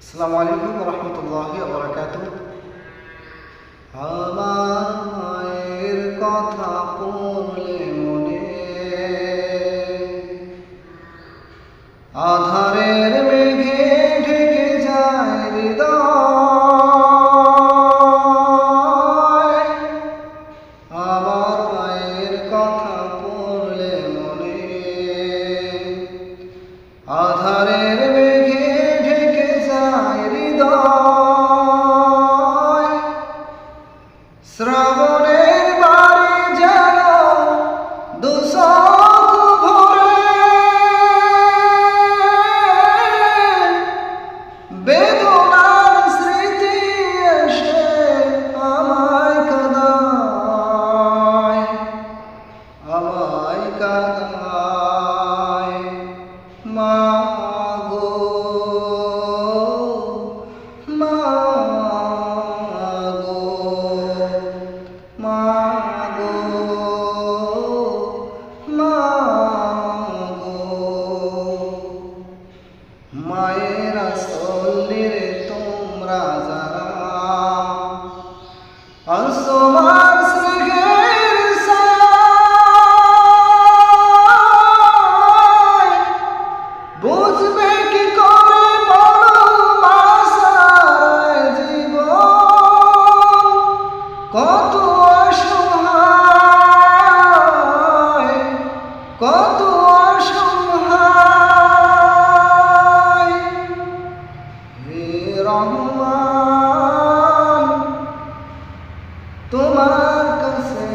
আসসালামু আলাইকুম রহমতুল্লাহ বরকাত আমার কথা পড়লে মনে আধারের মেঘে ঢেকে যায় হৃদয়। আমার মায়ের কথা পড়লে মনে আধারের Ben রহমান। তোমার কাছে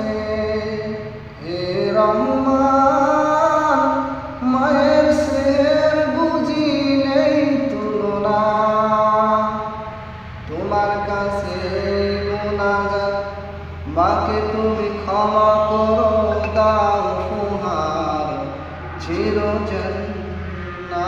হে রহমান। মায়ের স্নেহের বুঝি নেই তুলনা। তোমার কাছে মোনাজাত, মাকে তুমি ক্ষমা করো, দাও ফুহার চিরজন্না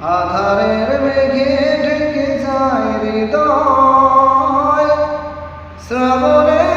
আধারের মেঘে ঢেকে যায় হৃদয়। শ্রাবণের